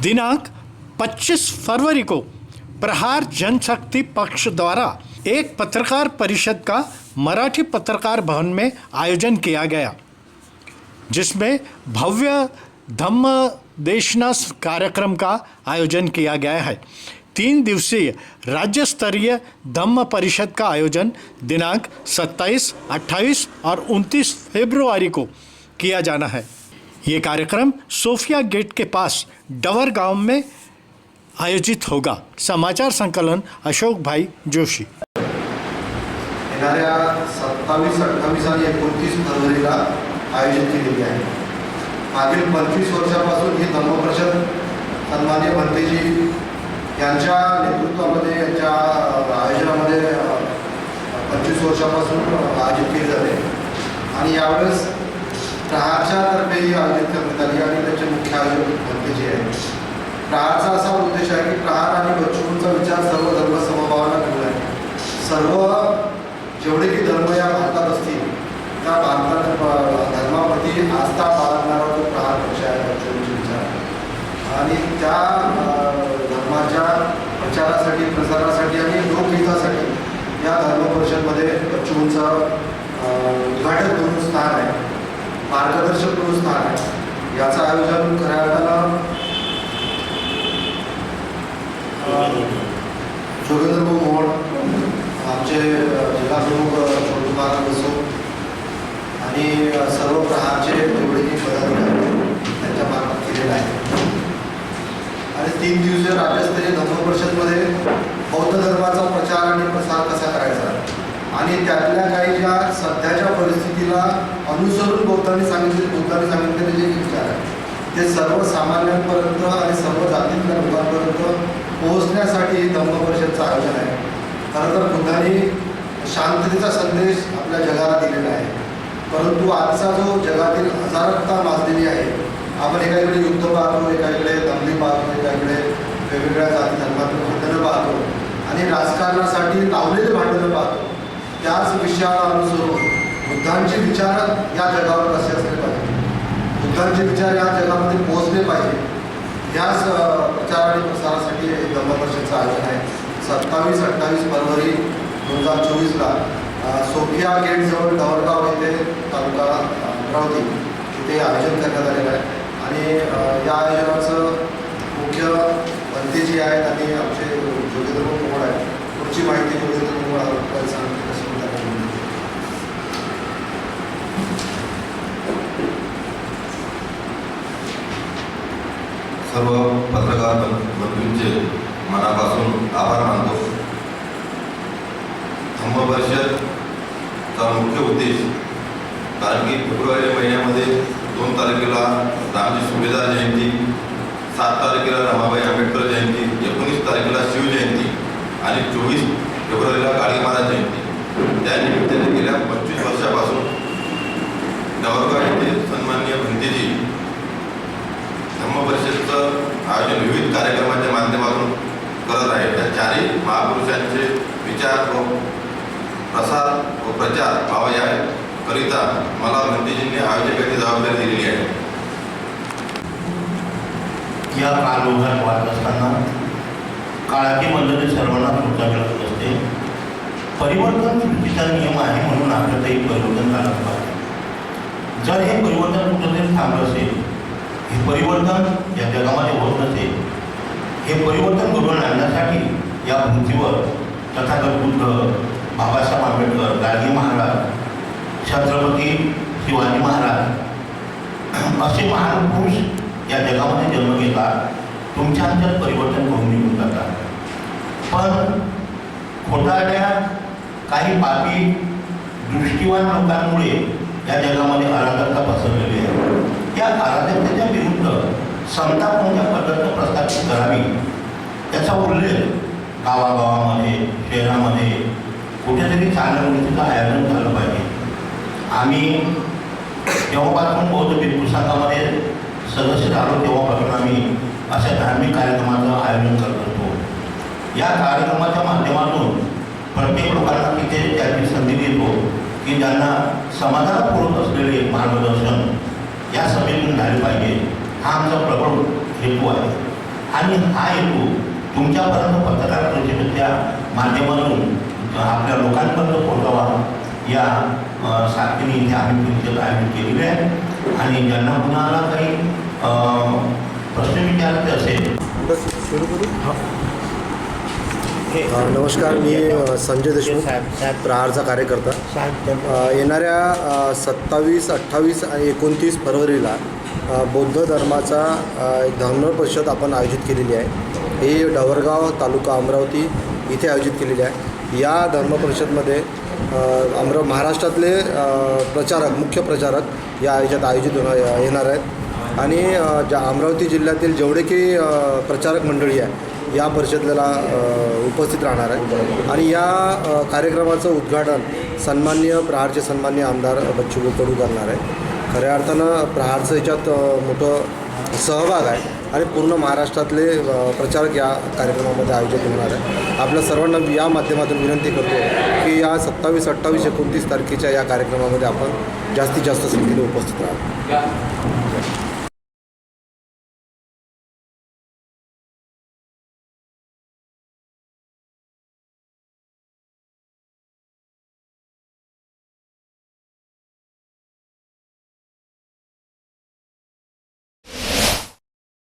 दिनांक 25 फरवरी को प्रहार जनशक्ति पक्ष द्वारा एक पत्रकार परिषद का मराठी पत्रकार भवन में आयोजन किया गया जिसमें भव्य धम्म देशना कार्यक्रम का आयोजन किया गया है। तीन दिवसीय राज्य स्तरीय धम्म परिषद का आयोजन दिनांक 27, 28 और 29 फरवरी को किया जाना है। ये कार्यक्रम सोफिया गेट के पास डवर गाँव में आयोजित होगा। समाचार संकलन अशोक भाई जोशी। येणाऱ्या सत्तावीस, अठ्ठावीस आणि एकोणतीस फरवरीला आयोजित केलेली आहे. मागील पंचवीस वर्षापासून ही धर्मपरिषद सन्मान्य भंतेजी यांच्या नेतृत्वामध्ये, यांच्या आयोजनामध्ये पंचवीस वर्षापासून आयोजित जाते. आणि यावेळेस ही आदित्य मिळाली आणि त्याचे मुख्य आयोजक भंतेजी आहेत. प्रहारचा असा उद्देश आहे की प्रहार आणि बच्चूंचा विचार सर्व धर्म समभावाला घेऊन आहे. सर्व जेवढे की धर्म या भारतात असतील त्या भारतात प- धर्माप्रती आस्था बाळगणारा तो प्रहार म्हणजे पक्ष आहे बच्चूंचे विचार. आणि त्या धर्माच्या प्रचारासाठी प्रसारासाठी आणि लोकहितासाठी या धर्म परिषदमध्ये बच्चूंचा उद्घाटक म्हणून स्थान आहे. मार्गदर्शक व्यवस्था आहे. याचं आयोजन खऱ्या अर्थानं जोगेंद्र भाऊ आमचे अ, जिल्हा प्रमुख बसो आणि सर्व प्रहारचे निवडणूक पदाधिकारी त्यांच्या मार्फत केलेलं आहे आणि तीन दिवसीय राज्यस्तरीय धर्म परिषदमध्ये बौद्ध धर्माचा प्रचार आणि प्रसार कसा करायचा? आणि त्यातल्या काही ज्या सध्याच्या परिस्थितीला अनुसरून बौद्धांनी सांगितले बुद्धांनी सांगितलेले जे विचार आहेत. ते सर्वसामान्यांपर्यंत आणि सर्व जातींच्या लोकांपर्यंत पोहोचण्यासाठी ही धम्म परिषदचं आयोजन आहे. खरं तर बुद्धाने शांततेचा संदेश आपल्या जगाला दिलेला आहे. परंतु आजचा जो जगातील हजारता माजलेली आहे आपण एकाकडे युद्ध पाहतो एकाकडे दंगली पाहतो एकाकडे वेगवेगळ्या जाती धर्मातून भांडणं पाहतो आणि राजकारणासाठी लावलेले भांडणं पाहतो. त्याच विषयाला अनुसरून बुद्धांचे विचार या जगावर कसे असले पाहिजे? बुद्धांचे विचार या जगामध्ये पोहोचले पाहिजे. याच प्रचार आणि प्रसारासाठी हे धम्म परिषदचं आयोजन आहे. सत्तावीस अठ्ठावीस फरवरी दोन हजार चोवीसला सोफिया गेटजवळ डवरगाव येथे तालुका अमरावती इथे आयोजन करण्यात आलेलं आहे. आणि या आयोजनाचं मुख्य भंतेजी आहेत आणि आमचे जोगेंद्र मोहोळ आहेत पुढची माहिती जोगेंद्र मोहोळ आपल्याला सांगतील असं मला वाटतं. सर्व पत्रकार बं- बंधूंचे मनापासून आभार मानतो. धम्म परिषदचा मुख्य उद्देश कारण की फेब्रुवारी महिन्यामध्ये दोन तारखेला रामजी सुभेदार जयंती सात तारखेला रमाबाई आंबेडकर जयंती एकोणीस तारखेला शिवजयंती आणि चोवीस फेब्रुवारीला काळी महाराज जयंती. त्यानिमित्ताने गेल्या पंचवीस वर्षापासून नवरगाव येथे सन्माननीय भंतेजी धम्म परिषदचं आयोजन विविध कार्यक्रमाच्या माध्यमातून करत आहे. त्या चारही महापुरुषांचे विचार व प्रसार व प्रचार व्हावा याकरिता मला गांधीजींनी आयोजकाची जबाबदारी दिलेली आहे. या काळोखात वाढत असताना काळाची मदत सर्वांना पुढचा मिळत असते. परिवर्तन चुकीचा नियम आहे म्हणून आपल्यातही परिवर्तन झालं पाहिजे. जर हे परिवर्तन कुठंतरी थांबलं असेल हे परिवर्तन या जगामध्ये होत नसे हे परिवर्तन घडवून आणण्यासाठी या भूमीवर तथागत बुद्ध बाबासाहेब आंबेडकर गाडगे महाराज छत्रपती शिवाजी महाराज असे महान पुरुष या जगामध्ये जन्म घेतात तुमच्या अंतर परिवर्तन करून निघून जातात. पण खोटारड्या काही पापी दृष्टिवान लोकांमुळे या जगामध्ये अराजकता पसरलेली आहे या अराजकतेच्या विरुद्ध समता म्हणजे पद्धतीनं प्रस्थापित करावी. त्याचा उल्लेख गावागावामध्ये शहरामध्ये कुठेतरी चांगल्या गोष्टीचं आयोजन झालं पाहिजे. आम्ही तेव्हापासून बौद्ध भिक्खू सदस्य झालो तेव्हापासून आम्ही अशा धार्मिक कार्यक्रमाचं आयोजन करत असतो या कार्यक्रमाच्या माध्यमातून प्रत्येक लोकांना तिथे त्याची संधी देतो की ज्यांना समाजाला पुरत असलेले मार्गदर्शन या सभेतून झाले पाहिजे. हा आमचा प्रबळ हेतू आहे. आणि हा हेतू तुमच्यापर्यंत पत्रकार परिषदेच्या माध्यमातून आपल्या लोकांपर्यंत पोहोचावा. या साथीने इथे आम्ही परिषद आयोजित केलेली आहे. आणि ज्यांना कुणाला काही प्रश्न विचारायचे असेल. नमस्कार मी संजय देशमुख प्रहारचा कार्यकर्ता. येणाऱ्या सत्तावीस अठ्ठावीस आणि एकोणतीस फरवरीला बौद्ध धर्माचा एक धर्म परिषद आपण आयोजित केलेली आहे. ही डवरगाव तालुका अमरावती इथे आयोजित केलेली आहे. या धर्म परिषदमध्ये अमराव महाराष्ट्रातले प्रचारक मुख्य प्रचारक या आयोजनात आयोजित होणार येणार आहेत. आणि ज्या अमरावती जिल्ह्यातील जेवढे की प्रचारक मंडळी आहे या परिषदेला उपस्थित राहणार आहे आणि या कार्यक्रमाचं उद्घाटन सन्माननीय प्रहारचे सन्माननीय आमदार बच्चू कडू करणार आहे खऱ्या अर्थानं प्रहारचं याच्यात मोठं सहभाग आहे आणि पूर्ण महाराष्ट्रातले प्रचारक या कार्यक्रमामध्ये आयोजित होणार आहे आपल्या सर्वांना मी या माध्यमातून विनंती करतो की या सत्तावीस अठ्ठावीस एकोणतीस तारखेच्या या कार्यक्रमामध्ये आपण जास्तीत जास्त संख्येने उपस्थित राहा